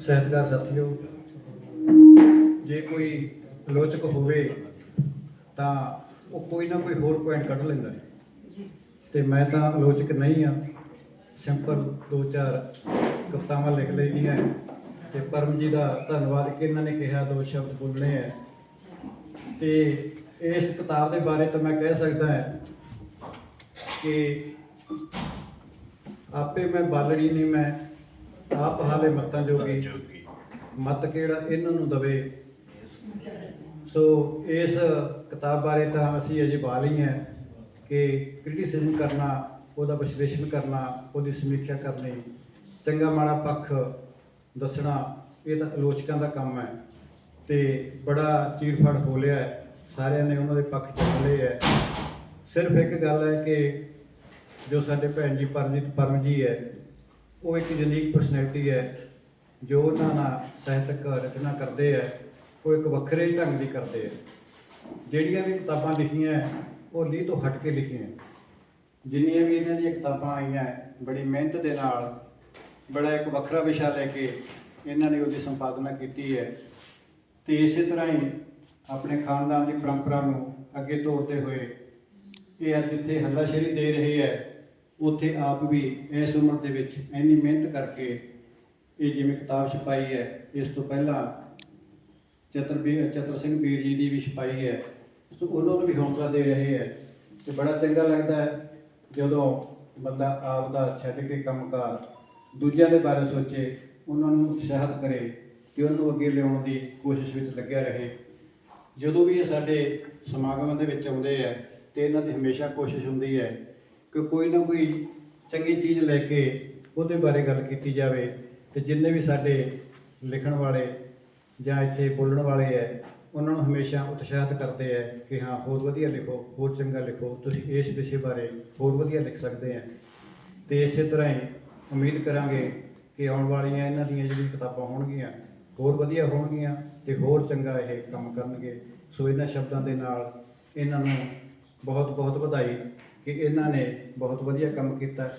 ਸਹਿਤਕਾਰ ਸਾਥੀਓ ਜੇ ਕੋਈ ਆਲੋਚਕ ਹੋਵੇ ਤਾਂ ਉਹ ਕੋਈ ਨਾ ਕੋਈ ਹੋਰ ਪੁਆਇੰਟ ਕੱਢ ਲੈਂਦਾ ਹੈ। ਜੀ। ਤੇ ਮੈਂ ਤਾਂ ਆਲੋਚਕ ਨਹੀਂ ਆ ਸਿੰਪਲ ਦੋ ਚਾਰ ਕਵਿਤਾਵਾਂ ਲਿਖ ਲਈਆਂ ਤੇ ਪਰਮ ਜੀ ਦਾ ਧੰਨਵਾਦ ਕਿ ਇਹਨਾਂ ਨੇ ਕਿਹਾ ਦੋ ਸ਼ਬਦ ਬੋਲਣੇ ਆ ਤੇ ਇਸ ਕਿਤਾਬ ਦੇ ਬਾਰੇ ਤਾਂ ਮੈਂ ਕਹਿ ਸਕਦਾ ਹਾਂ ਕਿ ਆਪੇ ਮੈਂ ਬਾਲੜੀ ਨਹੀਂ ਮੈਂ ਆਪ ਹਾਲੇ ਮੱਤਾਂ ਜੋਗੀ। ਮਤ ਕਿਹੜਾ? ਇਹਨਾਂ ਨੂੰ ਦਵੇ। ਸੋ ਇਸ ਕਿਤਾਬ ਬਾਰੇ ਤਾਂ ਅਸੀਂ ਅਜੇ ਬਾਲ ਹੀ ਕਿ ਕ੍ਰਿਟਿਸਿਜ਼ਮ ਕਰਨਾ ਉਹਦਾ ਵਿਸ਼ਲੇਸ਼ਣ ਕਰਨਾ ਉਹਦੀ ਸਮੀਖਿਆ ਕਰਨੀ ਚੰਗਾ ਮਾੜਾ ਪੱਖ ਦੱਸਣਾ ਇਹ ਤਾਂ ਆਲੋਚਕਾਂ ਦਾ ਕੰਮ ਹੈ। ਤੇ ਬੜਾ ਚੀਰਫੜ ਹੋ ਲਿਆ ਹੈ। ਸਾਰਿਆਂ ਨੇ ਉਹਨਾਂ ਦੇ ਪੱਖ ਚੱਲ ਲਏ ਹੈ। ਸਿਰਫ ਇੱਕ ਗੱਲ ਹੈ ਕਿ ਜੋ ਸਾਡੇ ਭੈਣ ਜੀ ਪਰਮਜੀਤ ਪਰਮ ਜੀ ਹੈ ਉਹ ਇੱਕ ਯੂਨੀਕ ਪਰਸਨੈਲਿਟੀ ਹੈ, ਜੋ ਉਹਨਾਂ ਨਾਲ ਸਾਹਿਤਕ ਰਚਨਾ ਕਰਦੇ ਹੈ ਉਹ ਇੱਕ ਵੱਖਰੇ ਢੰਗ ਦੀ ਕਰਦੇ ਹੈ ਜਿਹੜੀਆਂ ਵੀ ਕਿਤਾਬਾਂ ਲਿਖੀਆਂ, ਉਹ ਲੀਹ ਤੋਂ ਹਟ ਕੇ ਲਿਖੀਆਂ। ਜਿੰਨੀਆਂ ਵੀ ਇਹਨਾਂ ਦੀਆਂ ਕਿਤਾਬਾਂ ਆਈਆਂ, ਬੜੀ ਮਿਹਨਤ ਦੇ ਨਾਲ, ਬੜਾ ਇੱਕ ਵੱਖਰਾ ਵਿਸ਼ਾ ਲੈ ਕੇ ਇਹਨਾਂ ਨੇ ਉਹਦੀ ਸੰਪਾਦਨਾ ਕੀਤੀ ਹੈ। ਤੇ ਇਸੇ ਤਰ੍ਹਾਂ ਹੀ ਆਪਣੇ ਖਾਨਦਾਨ ਦੀ ਪਰੰਪਰਾ ਨੂੰ ਅੱਗੇ ਤੋਰਦੇ ਹੋਏ, ਇਹ ਅੱਜ ਇੱਥੇ ਹੱਲਾਸ਼ੇਰੀ ਦੇ ਰਹੇ ਹੈ। ਉੱਥੇ ਆਪ ਵੀ ਇਸ ਉਮਰ ਦੇ ਵਿੱਚ ਇੰਨੀ ਮਿਹਨਤ ਕਰਕੇ ਇਹ ਜਿਵੇਂ ਕਿਤਾਬ ਛਪਾਈ ਹੈ, ਇਸ ਤੋਂ ਪਹਿਲਾਂ ਚਤਰ ਵੀ ਚਤਰ ਸਿੰਘ ਵੀਰ ਜੀ ਦੀ ਵੀ ਛਪਾਈ ਹੈ। ਸੋ ਉਹਨਾਂ ਨੂੰ ਵੀ ਹੌਸਲਾ ਦੇ ਰਹੇ ਹੈ ਤੇ ਬੜਾ ਚੰਗਾ ਲੱਗਦਾ ਹੈ ਜਦੋਂ ਬੰਦਾ ਆਪ ਦਾ ਛੱਡ ਕੇ ਕੰਮਕਾਰ ਦੂਜਿਆਂ ਦੇ ਬਾਰੇ ਸੋਚੇ, ਉਹਨਾਂ ਨੂੰ ਉਤਸ਼ਾਹਿਤ ਕਰੇ ਕਿ ਉਹਨੂੰ ਅੱਗੇ ਲਿਆਉਣ ਦੀ ਕੋਸ਼ਿਸ਼ ਵਿੱਚ ਲੱਗਿਆ ਰਹੇ। ਜਦੋਂ ਵੀ ਇਹ ਸਾਡੇ ਸਮਾਗਮਾਂ ਦੇ ਵਿੱਚ ਆਉਂਦੇ ਹੈ ਤੇ ਇਹਨਾਂ ਦੀ ਹਮੇਸ਼ਾ ਕੋਸ਼ਿਸ਼ ਹੁੰਦੀ ਹੈ ਕਿ ਕੋਈ ਨਾ ਕੋਈ ਚੰਗੀ ਚੀਜ਼ ਲੈ ਕੇ ਉਹਦੇ ਬਾਰੇ ਗੱਲ ਕੀਤੀ ਜਾਵੇ ਤੇ ਜਿੰਨੇ ਵੀ ਸਾਡੇ ਲਿਖਣ ਵਾਲੇ ਜਾਂ ਇੱਥੇ ਬੋਲਣ ਵਾਲੇ ਹੈ ਉਹਨਾਂ ਨੂੰ ਹਮੇਸ਼ਾ ਉਤਸ਼ਾਹਿਤ ਕਰਦੇ ਹੈ ਕਿ ਹਾਂ, ਹੋਰ ਵਧੀਆ ਲਿਖੋ, ਹੋਰ ਚੰਗਾ ਲਿਖੋ, ਤੁਸੀਂ ਇਸ ਵਿਸ਼ੇ ਬਾਰੇ ਹੋਰ ਵਧੀਆ ਲਿਖ ਸਕਦੇ ਆ ਤੇ ਇਸੇ ਤਰ੍ਹਾਂ ਹੀ ਉਮੀਦ ਕਰਾਂਗੇ ਕਿ ਆਉਣ ਵਾਲੀਆਂ ਇਹਨਾਂ ਦੀਆਂ ਜਿਹੜੀਆਂ ਕਿਤਾਬਾਂ ਹੋਣਗੀਆਂ, ਹੋਰ ਵਧੀਆ ਹੋਣਗੀਆਂ ਤੇ ਹੋਰ ਚੰਗਾ ਇਹ ਕੰਮ ਕਰਨਗੇ। ਸੋ ਇਹਨਾਂ ਸ਼ਬਦਾਂ ਦੇ ਨਾਲ ਇਹਨਾਂ ਨੂੰ ਬਹੁਤ ਬਹੁਤ ਵਧਾਈ ਕਿ ਇਹਨਾਂ ਨੇ ਬਹੁਤ ਵਧੀਆ ਕੰਮ ਕੀਤਾ।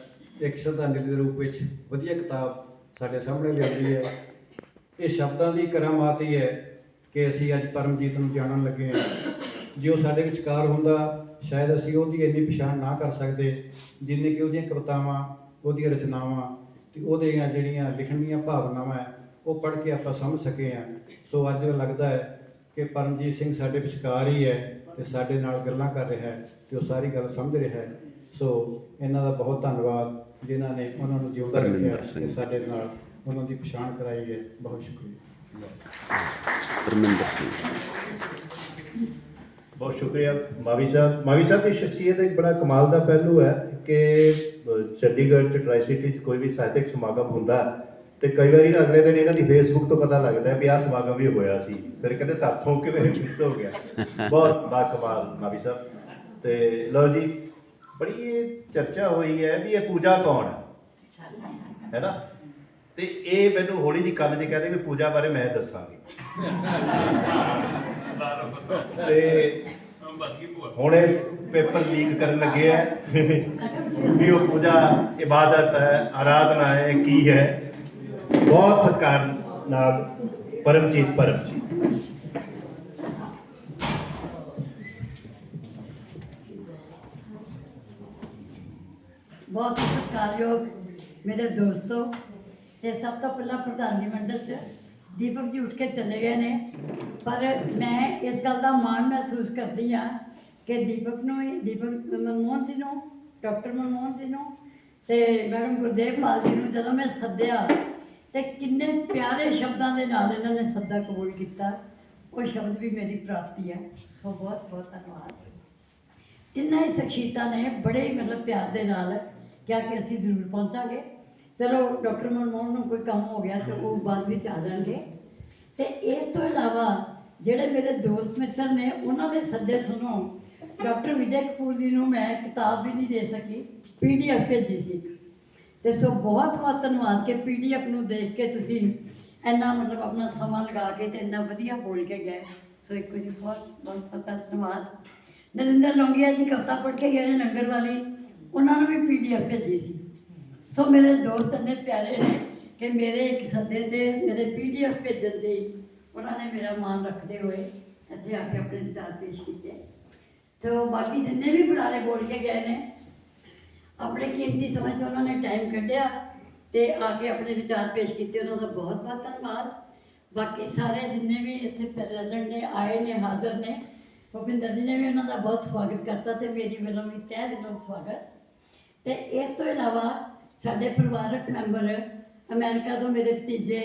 ਇੱਕ ਸ਼ਰਧਾਂਜਲੀ ਦੇ ਰੂਪ ਵਿੱਚ ਵਧੀਆ ਕਿਤਾਬ ਸਾਡੇ ਸਾਹਮਣੇ ਲਿਆਂਦੀ ਹੈ। ਇਹ ਸ਼ਬਦਾਂ ਦੀ ਕਰਾਮਾਤ ਹੀ ਹੈ ਕਿ ਅਸੀਂ ਅੱਜ ਪਰਮਜੀਤ ਨੂੰ ਜਾਣਨ ਲੱਗੇ ਹਾਂ। ਜੇ ਉਹ ਸਾਡੇ ਵਿਚਕਾਰ ਹੁੰਦਾ, ਸ਼ਾਇਦ ਅਸੀਂ ਉਹਦੀ ਇੰਨੀ ਪਛਾਣ ਨਾ ਕਰ ਸਕਦੇ, ਜਿੰਨੇ ਕਿ ਉਹਦੀਆਂ ਕਵਿਤਾਵਾਂ, ਉਹਦੀਆਂ ਰਚਨਾਵਾਂ ਤੇ ਉਹਦੀਆਂ ਜਿਹੜੀਆਂ ਲਿਖਣ ਦੀਆਂ ਭਾਵਨਾਵਾਂ ਹੈ, ਉਹ ਪੜ੍ਹ ਕੇ ਆਪਾਂ ਸਮਝ ਸਕੇ ਹਾਂ। ਸੋ ਅੱਜ ਲੱਗਦਾ ਹੈ ਕਿ ਪਰਮਜੀਤ ਸਿੰਘ ਸਾਡੇ ਵਿਚਕਾਰ ਹੀ ਹੈ। ਤੇ ਸਾਡੇ ਨਾਲ ਗੱਲਾਂ ਕਰ ਰਿਹਾ ਹੈ ਤੇ ਉਹ ਸਾਰੀ ਗੱਲ ਸਮਝ ਰਿਹਾ ਹੈ। ਸੋ ਇਹਨਾਂ ਦਾ ਬਹੁਤ ਧੰਨਵਾਦ ਜਿਨ੍ਹਾਂ ਨੇ ਉਹਨਾਂ ਨੂੰ ਜਿਉਂਦਾ ਰੱਖਿਆ। ਤੇ ਸਾਡੇ ਨਾਲ ਉਹਨਾਂ ਦੀ ਪਛਾਣ ਕਰਾਈ ਹੈ। ਬਹੁਤ ਸ਼ੁਕਰੀਆ। ਪਰਮਿੰਦਰ ਸਿੰਘ। ਬਹੁਤ ਸ਼ੁਕਰੀਆ। ਮਾਵੀ ਸਾਹਿਬ ਮਾਵੀ ਸਾਹਿਬ ਦੀ ਸ਼ਖਸੀਅਤ ਇੱਕ ਬੜਾ ਕਮਾਲ ਦਾ ਪਹਿਲੂ ਹੈ ਕਿ ਚੰਡੀਗੜ੍ਹ ਚ ਟ੍ਰਾਈ ਸਿਟੀ ਚ ਕੋਈ ਵੀ ਸਾਹਿਤਕ ਸਮਾਗਮ ਹੁੰਦਾ ਤੇ ਕਈ ਵਾਰੀ ਨਾ ਅਗਲੇ ਦਿਨ ਇਹਨਾਂ ਦੀ ਫੇਸਬੁੱਕ ਤੋਂ ਪਤਾ ਲੱਗਦਾ ਹੈ ਵੀ ਆਹ ਸਮਾਗਮ ਵੀ ਹੋਇਆ ਸੀ। ਫਿਰ ਕਹਿੰਦੇ, ਸਾਥੋਂ ਕਿਵੇਂ ਮਿਸ ਹੋ ਗਿਆ? ਬਹੁਤ ਬਾ ਮਾਵੀ ਸਾਹਿਬ। ਤੇ ਲਓ ਜੀ, ਬੜੀ ਇਹ ਚਰਚਾ ਹੋਈ ਹੈ ਵੀ ਇਹ ਪੂਜਾ ਕੌਣ? ਹੈ ਹੈ ਨਾ ਤੇ ਇਹ ਮੈਨੂੰ ਹੋਲੀ ਦੀ ਕੱਲ ਜੀ ਕਹਿੰਦੇ ਵੀ ਪੂਜਾ ਬਾਰੇ ਮੈਂ ਦੱਸਾਂਗੀ। ਤੇ ਹੁਣ ਇਹ ਪੇਪਰ ਲੀਕ ਕਰਨ ਲੱਗੇ ਆ ਵੀ ਉਹ ਪੂਜਾ ਇਬਾਦਤ ਹੈ, ਆਰਾਧਨਾ ਹੈ ਕੀ ਹੈ? ਬਹੁਤ ਸਤਿਕਾਰ ਨਾਲ ਪਰਮਜੀਤ ਪਰਮਜੀਤ ਬਹੁਤ ਸਤਿਕਾਰਯੋਗ ਮੇਰੇ ਦੋਸਤੋ ਤੇ ਸਭ ਤੋਂ ਪਹਿਲਾਂ ਪ੍ਰਧਾਨੀ ਮੰਡਲ ਚ ਦੀਪਕ ਜੀ ਉੱਠ ਕੇ ਚਲੇ ਗਏ ਨੇ। ਪਰ ਮੈਂ ਇਸ ਗੱਲ ਦਾ ਮਾਣ ਮਹਿਸੂਸ ਕਰਦੀ ਆ ਕਿ ਦੀਪਕ ਨੂੰ ਹੀ- ਦੀਪਕ ਮਨਮੋਹਨ ਜੀ ਨੂੰ, ਡਾਕਟਰ ਮਨਮੋਹਨ ਜੀ ਨੂੰ ਤੇ ਮੈਡਮ ਗੁਰਦੇਵ ਪਾਲ ਜੀ ਨੂੰ ਜਦੋਂ ਮੈਂ ਸੱਦਿਆ ਤੇ ਕਿੰਨੇ ਪਿਆਰੇ ਸ਼ਬਦਾਂ ਦੇ ਨਾਲ ਇਹਨਾਂ ਨੇ ਸੱਦਾ ਕਬੂਲ ਕੀਤਾ। ਉਹ ਸ਼ਬਦ ਵੀ ਮੇਰੀ ਪ੍ਰਾਪਤੀ ਹੈ। ਸੋ ਬਹੁਤ ਬਹੁਤ ਧੰਨਵਾਦ। ਤਿੰਨਾਂ ਹੀ ਸ਼ਖਸੀਅਤਾਂ ਨੇ ਬੜੇ ਹੀ ਮਤਲਬ ਪਿਆਰ ਦੇ ਨਾਲ ਕਿਹਾ ਕਿ ਅਸੀਂ ਜ਼ਰੂਰ ਪਹੁੰਚਾਂਗੇ। ਚਲੋ, ਡਾਕਟਰ ਮਨਮੋਹਨ ਨੂੰ ਕੋਈ ਕੰਮ ਹੋ ਗਿਆ ਤੇ ਉਹ ਬਾਅਦ ਵਿੱਚ ਆ ਜਾਣਗੇ। ਤੇ ਇਸ ਤੋਂ ਇਲਾਵਾ ਜਿਹੜੇ ਮੇਰੇ ਦੋਸਤ ਮਿੱਤਰ ਨੇ, ਉਹਨਾਂ ਦੇ ਸੱਦੇ ਸੁਣੋ। ਡਾਕਟਰ ਵਿਜੇ ਕਪੂਰ ਜੀ ਨੂੰ ਮੈਂ ਕਿਤਾਬ ਵੀ ਨਹੀਂ ਦੇ ਸਕੀ। ਪੀਡੀਐਫ ਭੇਜੀ ਸੀ। ਤੇ ਸੋ ਬਹੁਤ ਬਹੁਤ ਧੰਨਵਾਦ ਕਿ ਪੀਡੀਐਫ ਨੂੰ ਦੇਖ ਕੇ ਤੁਸੀਂ ਇੰਨਾ ਮਤਲਬ ਆਪਣਾ ਸਮਾਂ ਲਗਾ ਕੇ ਤੇ ਇੰਨਾ ਵਧੀਆ ਬੋਲ ਕੇ ਗਏ। ਸੋ ਇੱਕ ਵਾਰੀ ਬਹੁਤ ਬਹੁਤ ਸਤਾ ਧੰਨਵਾਦ। ਨਰਿੰਦਰ ਲੌਂਗੀਆ ਜੀ ਕਵਿਤਾ ਪੜ੍ਹ ਕੇ ਗਏ ਨੇ ਲੰਗਰ ਵਾਲੀ। ਉਹਨਾਂ ਨੂੰ ਵੀ ਪੀਡੀਐਫ ਭੇਜੀ ਸੀ। ਸੋ ਮੇਰੇ ਦੋਸਤ ਇੰਨੇ ਪਿਆਰੇ ਨੇ ਕਿ ਮੇਰੇ ਇੱਕ ਸੱਦੇ ਤੇ ਮੇਰੇ ਪੀਡੀਐਫ ਭੇਜਣ ਦੇ ਉਹਨਾਂ ਨੇ ਮੇਰਾ ਮਾਨ ਰੱਖਦੇ ਹੋਏ ਇੱਥੇ ਆ ਕੇ ਆਪਣੇ ਵਿਚਾਰ ਪੇਸ਼ ਕੀਤੇ। ਤੇ ਬਾਕੀ ਜਿੰਨੇ ਵੀ ਬੁਲਾਰੇ ਬੋਲ ਕੇ ਗਏ ਨੇ ਆਪਣੇ ਕੀਮਤੀ ਸਮੇਂ 'ਚ ਉਹਨਾਂ ਨੇ ਟਾਈਮ ਕੱਢਿਆ ਤੇ ਆ ਕੇ ਆਪਣੇ ਵਿਚਾਰ ਪੇਸ਼ ਕੀਤੇ, ਉਹਨਾਂ ਦਾ ਬਹੁਤ ਬਹੁਤ ਧੰਨਵਾਦ। ਬਾਕੀ ਸਾਰੇ ਜਿੰਨੇ ਵੀ ਇੱਥੇ ਪ੍ਰੈਜ਼ੈਂਟ ਨੇ, ਆਏ ਨੇ, ਹਾਜ਼ਰ ਨੇ, ਭੁਪਿੰਦਰ ਜੀ ਨੇ ਵੀ ਉਹਨਾਂ ਦਾ ਬਹੁਤ ਸਵਾਗਤ ਕਰਤਾ ਤੇ ਮੇਰੀ ਵੱਲੋਂ ਵੀ ਤਹਿ ਦਿਲੋਂ ਸਵਾਗਤ। ਤੇ ਇਸ ਤੋਂ ਇਲਾਵਾ ਸਾਡੇ ਪਰਿਵਾਰਕ ਮੈਂਬਰ ਅਮਰੀਕਾ ਤੋਂ ਮੇਰੇ ਭਤੀਜੇ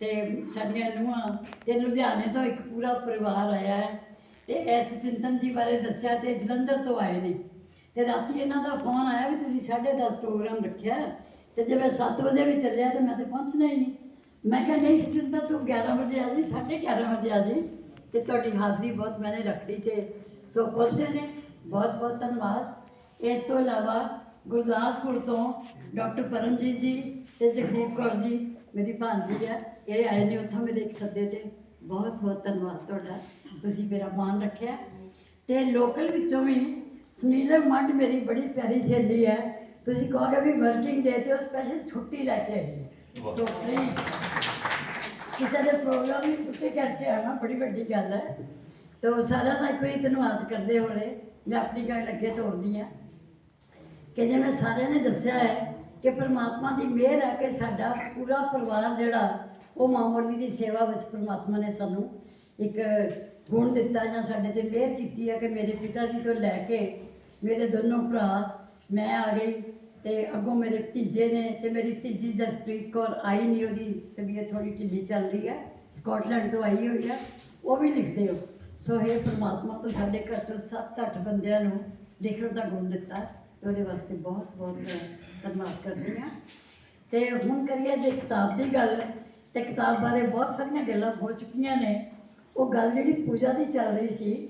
ਤੇ ਸਾਡੀਆਂ ਨੂੰਹਾਂ ਤੇ ਲੁਧਿਆਣੇ ਤੋਂ ਇੱਕ ਪੂਰਾ ਪਰਿਵਾਰ ਆਇਆ ਹੈ। ਤੇ ਇਸ ਚਿੰਤਨ ਜੀ ਬਾਰੇ ਦੱਸਿਆ ਤੇ ਜਲੰਧਰ ਤੋਂ ਆਏ ਨੇ। ਤੇ ਰਾਤੀ ਇਹਨਾਂ ਦਾ ਫੋਨ ਆਇਆ ਵੀ ਤੁਸੀਂ 10:30 ਪ੍ਰੋਗਰਾਮ ਰੱਖਿਆ ਹੈ। ਤੇ ਜੇ ਮੈਂ 7 ਵਜੇ ਵੀ ਚੱਲਿਆ ਤੇ ਮੈਂ ਤੇ ਪਹੁੰਚਣਾ ਹੀ ਨਹੀਂ। ਮੈਂ ਕਿਹਾ, ਨਹੀਂ ਸੁਚਿੰਤਾ ਤੂੰ 11 ਵਜੇ ਆ ਜੀ 11:30 ਵਜੇ ਆ ਜੀ ਤੇ ਤੁਹਾਡੀ ਹਾਜ਼ਰੀ ਬਹੁਤ ਮੈंने ਰੱਖ ਲਈ ਤੇ ਸੋ ਪਹੁੰਚੇ ਨੇ। ਬਹੁਤ ਬਹੁਤ ਧੰਨਵਾਦ। ਇਸ ਤੋਂ ਇਲਾਵਾ ਗੁਰਦਾਸਪੁਰ ਤੋਂ ਡਾਕਟਰ ਪਰਮਜੀਤ ਜੀ ਤੇ ਜਗਦੀਪ ਕੌਰ ਜੀ, ਮੇਰੀ ਭਾਂਜੀ ਹੈ ਇਹ ਆਏ ਨੇ ਉੱਥੋਂ ਮੇਰੇ ਇੱਕ ਸੱਦੇ ਤੇ। ਬਹੁਤ ਬਹੁਤ ਧੰਨਵਾਦ ਤੁਹਾਡਾ। ਤੁਸੀਂ ਮੇਰਾ ਮਾਣ ਰੱਖਿਆ। ਤੇ ਲੋਕਲ ਵਿੱਚੋਂ ਵੀ ਸੁਨੀਲ ਮੰਡ ਮੇਰੀ ਬੜੀ ਪਿਆਰੀ ਸਹੇਲੀ ਹੈ। ਤੁਸੀਂ ਕਹੋਗੇ ਵੀ ਵਰਕਿੰਗ ਡੇ ਤੇ ਉਹ ਸਪੈਸ਼ਲ ਛੁੱਟੀ ਲੈ ਕੇ ਆਈ ਹੈ। ਸੋ ਪਲੀਜ਼ ਕਿਸੇ ਦੇ ਪ੍ਰੋਗਰਾਮ ਵਿੱਚ ਛੁੱਟੀ ਕਰਕੇ ਆਣਾ ਬੜੀ ਵੱਡੀ ਗੱਲ ਹੈ। ਤੋ ਸਾਰਿਆਂ ਦਾ ਇੱਕ ਵਾਰੀ ਧੰਨਵਾਦ ਕਰਦੇ ਹੋਏ ਮੈਂ ਆਪਣੀ ਗੱਲ ਅੱਗੇ ਤੋਰਦੀ ਹਾਂ ਕਿ ਜਿਵੇਂ ਸਾਰਿਆਂ ਨੇ ਦੱਸਿਆ ਹੈ ਕਿ ਪ੍ਰਮਾਤਮਾ ਦੀ ਮਿਹਰ ਹੈ ਕਿ ਸਾਡਾ ਪੂਰਾ ਪਰਿਵਾਰ ਜਿਹੜਾ ਉਹ ਮਾਮੂਲੀ ਦੀ ਸੇਵਾ ਵਿੱਚ ਪ੍ਰਮਾਤਮਾ ਨੇ ਸਾਨੂੰ ਇੱਕ ਗੁਣ ਦਿੱਤਾ ਜਾਂ ਸਾਡੇ ਤੇ ਮਿਹਰ ਕੀਤੀ ਹੈ ਕਿ ਮੇਰੇ ਪਿਤਾ ਜੀ ਤੋਂ ਲੈ ਕੇ ਮੇਰੇ ਦੋਨੋਂ ਭਰਾ, ਮੈਂ ਆ ਗਈ ਤੇ ਅੱਗੋਂ ਮੇਰੇ ਭਤੀਜੇ ਨੇ ਤੇ ਮੇਰੀ ਭਤੀਜੀ ਜਸਪ੍ਰੀਤ ਕੌਰ ਆਈ ਨਹੀਂ ਉਹਦੀ ਤਬੀਅਤ ਥੋੜੀ ਢਿੱਲੀ ਚੱਲ ਰਹੀ ਹੈ, ਸਕਾਟਲੈਂਡ ਤੋਂ ਆਈ ਹੋਈ ਹੈ, ਉਹ ਵੀ ਲਿਖਦੇ ਹੋ। ਸੋ ਇਹ ਪਰਮਾਤਮਾ, ਤੋਂ ਸਾਡੇ ਘਰ ਚੋਂ 7-8 ਬੰਦਿਆਂ ਨੂੰ ਲਿਖਣ ਦਾ ਗੁਣ ਦਿੱਤਾ ਤੇ ਉਹਦੇ ਵਾਸਤੇ ਬਹੁਤ ਬਹੁਤ ਧੰਨਵਾਦ ਕਰਦੀ ਹਾਂ। ਤੇ ਹੁਣ ਕਰੀਏ ਜੇ ਕਿਤਾਬ ਦੀ ਗੱਲ, ਤੇ ਕਿਤਾਬ ਬਾਰੇ ਬਹੁਤ ਸਾਰੀਆਂ ਗੱਲਾਂ ਹੋ ਚੁੱਕੀਆਂ ਨੇ। ਉਹ ਗੱਲ ਜਿਹੜੀ ਪੂਜਾ ਦੀ ਚੱਲ ਰਹੀ ਸੀ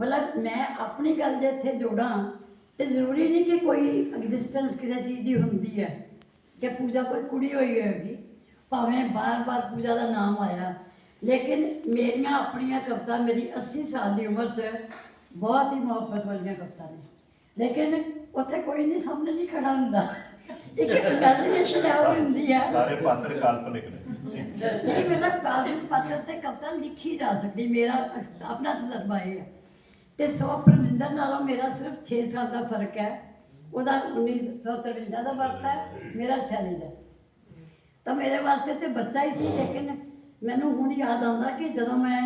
ਮਤਲਬ ਮੈਂ ਆਪਣੀ ਗੱਲ ਜੇ ਇੱਥੇ ਜੋੜਾਂ ਤੇ ਜ਼ਰੂਰੀ ਨਹੀਂ ਕਿ ਕੋਈ ਐਗਜ਼ਿਸਟੈਂਸ ਕਿਸੇ ਚੀਜ਼ ਦੀ ਹੁੰਦੀ ਹੈ ਕਿ ਪੂਜਾ ਕੋਈ ਕੁੜੀ ਹੋਈ ਹੋਏਗੀ ਭਾਵੇਂ ਬਾਰ-ਬਾਰ ਪੂਜਾ ਦਾ ਨਾਮ ਆਇਆ ਲੇਕਿਨ ਮੇਰੀਆਂ ਆਪਣੀਆਂ ਕਵਿਤਾ ਮੇਰੀ 80 ਸਾਲ ਦੀ ਉਮਰ 'ਚ ਬਹੁਤ ਹੀ ਮੁਹੱਬਤ ਵਾਲੀਆਂ ਕਵਿਤਾ ਨੇ। ਲੇਕਿਨ ਉੱਥੇ ਕੋਈ ਨਹੀਂ ਸਾਹਮਣੇ ਨਹੀਂ ਖੜਾ ਹੁੰਦਾ। ਇੱਕ ਇਮੇਜਿਨੇਸ਼ਨ ਹੈ ਉਹ ਹੁੰਦੀ ਹੈ। ਸਾਰੇ ਪਾਤਰ ਕਾਲਪਨਿਕ ਨੇ। ਨਹੀਂ ਮਤਲਬ ਕਾਲਪਨਿਕ ਪਾਤਰ ਤੇ ਕਵਿਤਾ ਲਿਖੀ ਜਾ ਸਕਦੀ ਮੇਰਾ ਆਪਣਾ ਤਜਰਬਾ ਇਹ ਹੈ। ਤੇ ਸੋ ਪਰਮਿੰਦਰ ਨਾਲੋਂ ਮੇਰਾ ਸਿਰਫ 6 ਸਾਲ ਦਾ ਫ਼ਰਕ ਹੈ। ਉਹਦਾ 1953 ਦਾ ਵਰਤ ਹੈ ਮੇਰਾ 46 ਦਾ। ਤਾਂ ਮੇਰੇ ਵਾਸਤੇ ਤੇ ਬੱਚਾ ਹੀ ਸੀ ਲੇਕਿਨ ਮੈਨੂੰ ਹੁਣ ਯਾਦ ਆਉਂਦਾ ਕਿ ਜਦੋਂ ਮੈਂ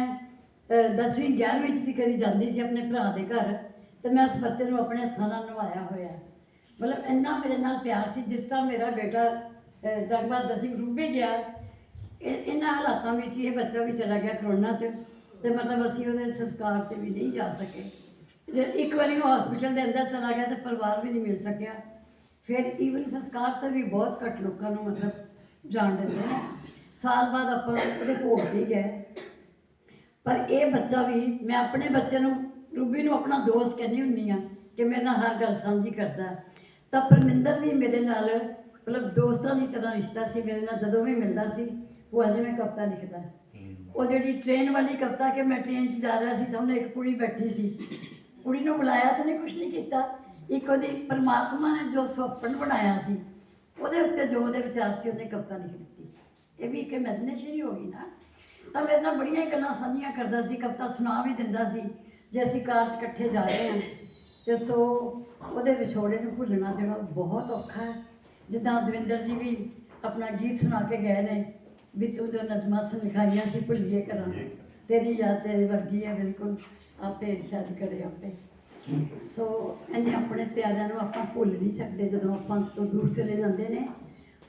10ਵੀਂ 11ਵੀਂ ਚ ਵੀ ਕਦੀ ਜਾਂਦੀ ਸੀ ਆਪਣੇ ਭਰਾ ਦੇ ਘਰ ਤੇ ਮੈਂ ਉਸ ਬੱਚੇ ਨੂੰ ਆਪਣੇ ਹੱਥਾਂ ਨਾਲ ਨਵਾਇਆ ਹੋਇਆ। ਮਤਲਬ ਇੰਨਾ ਮੇਰੇ ਨਾਲ ਪਿਆਰ ਸੀ ਜਿਸ ਤਰ੍ਹਾਂ ਮੇਰਾ ਬੇਟਾ ਅਹ, ਜਗ ਸਿੰਘ ਰੂਬੇ ਗਿਆ ਇਹ ਇਹਨਾਂ ਹਾਲਾਤਾਂ ਵਿੱਚ ਹੀ ਇਹ ਬੱਚਾ ਵੀ ਚਲਾ ਗਿਆ ਕਰੋਨਾ 'ਚ। ਤੇ ਮਤਲਬ ਅਸੀਂ ਉਹਦੇ ਸੰਸਕਾਰ ਤੇ ਵੀ ਨਹੀਂ ਜਾ ਸਕੇ। ਜੇ ਇੱਕ ਵਾਰੀ ਉਹ ਹਸਪੀਟਲ ਦੇ ਅੰਦਰ ਚਲਾ ਗਿਆ ਤੇ ਪਰਿਵਾਰ ਵੀ ਨਹੀਂ ਮਿਲ ਸਕਿਆ। ਫਿਰ ਈਵਨ ਸੰਸਕਾਰ ਤੇ ਵੀ ਬਹੁਤ ਘੱਟ ਲੋਕਾਂ ਨੂੰ ਮਤਲਬ ਜਾਣ ਦਿੰਦੇ ਨੇ। ਸਾਲ ਬਾਅਦ ਆਪਾਂ ਉਹਦੇ ਭੋਗ ਵੀ ਗਏ। ਪਰ ਇਹ ਬੱਚਾ ਵੀ, ਮੈਂ ਆਪਣੇ ਬੱਚੇ ਨੂੰ, ਰੂਬੀ ਨੂੰ ਆਪਣਾ ਦੋਸਤ ਕਹਿੰਦੀ ਹੁੰਨੀ ਆ ਕਿ ਮੇਰੇ ਨਾਲ ਹਰ ਗੱਲ ਸਾਂਝੀ ਕਰਦਾ। ਤਾਂ ਪਰਮਿੰਦਰ ਵੀ ਮੇਰੇ ਨਾਲ ਮਤਲਬ ਦੋਸਤਾਂ ਦੀ ਤਰ੍ਹਾਂ ਰਿਸ਼ਤਾ ਸੀ, ਮੇਰੇ ਨਾਲ ਜਦੋਂ ਵੀ ਮਿਲਦਾ ਸੀ, ਉਹ ਅਜੇ ਮੈਂ ਕਵਿਤਾ ਲਿਖਦਾ। ਉਹ ਜਿਹੜੀ ਟ੍ਰੇਨ ਵਾਲੀ ਕਵਿਤਾ ਕਿ ਮੈਂ ਟ੍ਰੇਨ 'ਚ ਜਾ ਰਿਹਾ ਸੀ, ਸਾਹਮਣੇ ਇੱਕ ਕੁੜੀ ਬੈਠੀ ਸੀ। ਕੁੜੀ ਨੂੰ ਬੁਲਾਇਆ ਤਾਂ ਨਹੀਂ ਕੁਝ ਨਹੀਂ ਕੀਤਾ। ਇੱਕ ਉਹਦੀ ਪਰਮਾਤਮਾ ਨੇ ਜੋ ਸੁਪਨ ਬਣਾਇਆ ਸੀ, ਉਹਦੇ ਉੱਤੇ ਜੋ ਉਹਦੇ ਵਿਚਾਰ ਸੀ, ਉਹਨੇ ਕਵਿਤਾ ਲਿਖ ਦਿੱਤੀ। ਇਹ ਵੀ ਇੱਕ ਇਮੇਜਿਨੇਸ਼ਨ ਹੀ ਹੋ ਗਈ ਨਾ। ਤਾਂ ਮੇਰੇ ਨਾਲ ਬੜੀਆਂ ਗੱਲਾਂ ਸਾਂਝੀਆਂ ਕਰਦਾ ਸੀ, ਕਵਿਤਾ ਸੁਣਾ ਵੀ ਦਿੰਦਾ ਸੀ, ਜੇ ਅਸੀਂ ਕਾਰ 'ਚ ਇਕੱਠੇ ਜਾ ਰਹੇ ਹਾਂ, ਤੇ ਸੋ ਉਹਦੇ ਵਿਛੋੜੇ ਨੂੰ ਭੁੱਲਣਾ ਜਿਹੜਾ ਬਹੁਤ ਔਖਾ ਹੈ। ਜਿੱਦਾਂ ਦਵਿੰਦਰ ਜੀ ਵੀ ਆਪਣਾ ਗੀਤ ਸੁਣਾ ਕੇ ਗਏ ਨੇ ਵੀ ਤੂੰ ਜੋ ਨਜ਼ਮਾਂ ਲਿਖਾਈਆਂ ਸੀ ਭੁੱਲੀਏ ਕਰਾਂ ਤੇਰੀ ਯਾਦ ਤੇਰੇ ਵਰਗੀ ਹੈ ਬਿਲਕੁਲ ਆਪੇ ਇਰਸ਼ਾਦ ਕਰੇ ਆਪੇ। ਸੋ ਇਹਨੇ ਆਪਣੇ ਪਿਆਰਿਆਂ ਨੂੰ ਆਪਾਂ ਭੁੱਲ ਨਹੀਂ ਸਕਦੇ ਜਦੋਂ ਆਪਾਂ ਤੋਂ ਦੂਰ ਚਲੇ ਜਾਂਦੇ ਨੇ।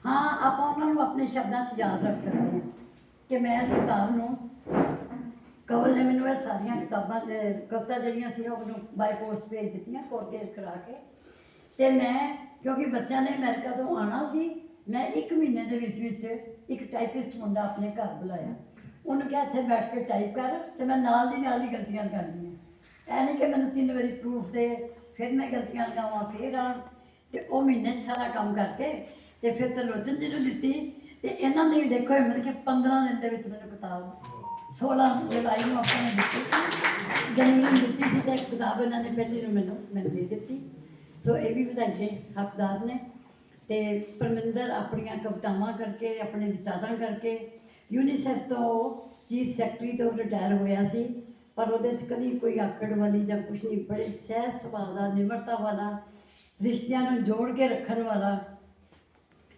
ਹਾਂ ਆਪਾਂ ਉਹਨਾਂ ਨੂੰ ਆਪਣੇ ਸ਼ਬਦਾਂ 'ਚ ਯਾਦ ਰੱਖ ਸਕਦੇ ਹਾਂ ਕਿ ਮੈਂ ਇਸ ਕਿਤਾਬ ਨੂੰ ਕਵਲ ਨੇ ਮੈਨੂੰ ਇਹ ਸਾਰੀਆਂ ਕਿਤਾਬਾਂ ਕਵਿਤਾ ਜਿਹੜੀਆਂ ਸੀ ਉਹ ਮੈਨੂੰ ਬਾਈ ਪੋਸਟ ਭੇਜ ਦਿੱਤੀਆਂ ਕੋਰੀਅਰ ਕਰਾ ਕੇ। ਤੇ ਮੈਂ ਕਿਉਂਕਿ ਬੱਚਿਆਂ ਨੇ ਅਮਰੀਕਾ ਤੋਂ ਆਣਾ ਸੀ ਮੈਂ ਇੱਕ ਮਹੀਨੇ ਦੇ ਵਿੱਚ ਵਿੱਚ ਇੱਕ ਟਾਈਪਿਸਟ ਮੁੰਡਾ ਆਪਣੇ ਘਰ ਬੁਲਾਇਆ। ਉਹਨੂੰ ਕਿਹਾ, ਇੱਥੇ ਬੈਠ ਕੇ ਟਾਈਪ ਕਰ ਤੇ ਮੈਂ ਨਾਲ ਦੀ ਨਾਲ ਹੀ ਗਲਤੀਆਂ ਕਰਨੀਆਂ। ਐ ਨਹੀਂ ਕਿ ਮੈਨੂੰ ਤਿੰਨ ਵਾਰੀ ਪ੍ਰੂਫ ਦੇ, ਫਿਰ ਮੈਂ ਗਲਤੀਆਂ ਲਗਾਵਾਂ, ਫਿਰ ਆਉਣ ਤੇ ਉਹ ਮਹੀਨੇ ਸਾਰਾ ਕੰਮ ਕਰਕੇ ਤੇ ਫਿਰ ਤਲੋਚਨ ਜੀ ਨੂੰ ਦਿੱਤੀ ਤੇ ਇਹਨਾਂ ਨੇ ਵੀ ਦੇਖੋ ਹਿੰਮਤ ਕਿ 15 ਦਿਨ ਦੇ ਵਿੱਚ ਮੈਨੂੰ ਕਿਤਾਬ 16 ਜੁਲਾਈ ਨੂੰ ਆਪਾਂ ਨੇ ਦਿੱਤੀ ਸੀ। ਜਨਵਰੀ ਨੂੰ ਦਿੱਤੀ ਸੀ ਤੇ ਕਿਤਾਬ ਇਹਨਾਂ ਨੇ ਪਹਿਲੀ ਨੂੰ ਮੈਨੂੰ ਮੈਨੂੰ ਦੇ ਦਿੱਤੀ। ਸੋ ਇਹ ਵੀ ਵਧਾਈ ਦੇ ਹੱਕਦਾਰ ਨੇ। ਤੇ ਪਰਮਿੰਦਰ ਆਪਣੀਆਂ ਕਵਿਤਾਵਾਂ ਕਰਕੇ, ਆਪਣੇ ਵਿਚਾਰਾਂ ਕਰਕੇ ਯੂਨੀਸੈਫ ਤੋਂ ਚੀਫ ਸੈਕਟਰੀ ਤੋਂ ਰਿਟਾਇਰ ਹੋਇਆ ਸੀ, ਪਰ ਉਹਦੇ 'ਚ ਕਦੀ ਕੋਈ ਆਕੜ ਵਾਲੀ ਜਾਂ ਕੁਛ ਨਹੀਂ, ਬੜੇ ਸਹਿ ਸੁਭਾਅ ਦਾ, ਨਿਮਰਤਾ ਵਾਲਾ, ਰਿਸ਼ਤਿਆਂ ਨੂੰ ਜੋੜ ਕੇ ਰੱਖਣ ਵਾਲਾ।